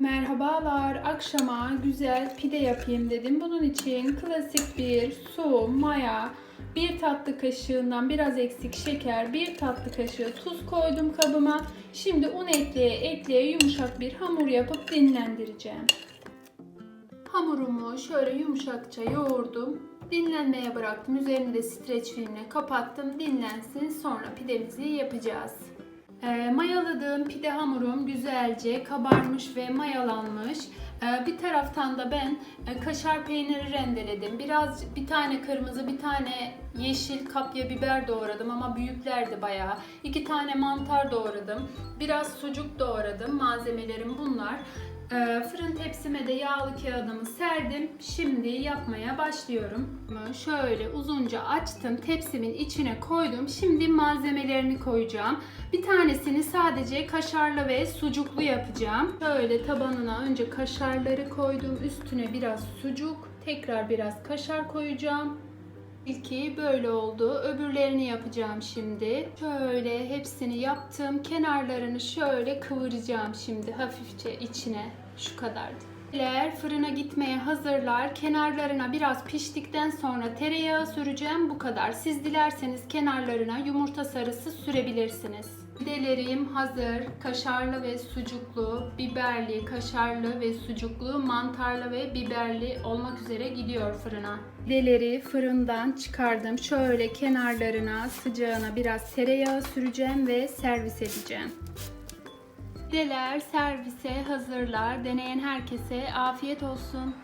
Merhabalar. Akşama güzel pide yapayım dedim. Bunun için klasik bir su, maya, bir tatlı kaşığından biraz eksik şeker, bir tatlı kaşığı tuz koydum kabıma. Şimdi un ekleye ekleye yumuşak bir hamur yapıp dinlendireceğim. Hamurumu şöyle yumuşakça yoğurdum. Dinlenmeye bıraktım. Üzerini de streç filmle kapattım. Dinlensin. Sonra pidemizi yapacağız. Ee, mayaladığım pide hamurum güzelce kabarmış ve mayalanmış. Ee, bir taraftan da ben e, kaşar peyniri rendeledim. Biraz bir tane kırmızı, bir tane yeşil kapya biber doğradım ama büyüklerdi bayağı. İki tane mantar doğradım. Biraz sucuk doğradım. Malzemelerim bunlar. Ee, Fırın tepsime de yağlı kağıdımı serdim. Şimdi yapmaya başlıyorum. Şöyle uzunca açtım. Tepsimin içine koydum. Şimdi malzemelerini koyacağım. Bir tanesini sadece kaşarlı ve sucuklu yapacağım. Şöyle tabanına önce kaşarları koydum. Üstüne biraz sucuk. Tekrar biraz kaşar koyacağım. İlki böyle oldu. Öbürlerini yapacağım şimdi. Şöyle hepsini yaptım. Kenarlarını şöyle kıvıracağım şimdi hafifçe içine. Şu kadardı. Pideler fırına gitmeye hazırlar. Kenarlarına biraz piştikten sonra tereyağı süreceğim. Bu kadar. Siz dilerseniz kenarlarına yumurta sarısı sürebilirsiniz. Pidelerim hazır. Kaşarlı ve sucuklu, biberli, kaşarlı ve sucuklu, mantarlı ve biberli olmak üzere gidiyor fırına. Pideleri fırından çıkardım. Şöyle kenarlarına, sıcağına biraz tereyağı süreceğim ve servis edeceğim. Pideler servise hazırlar. Deneyen herkese afiyet olsun.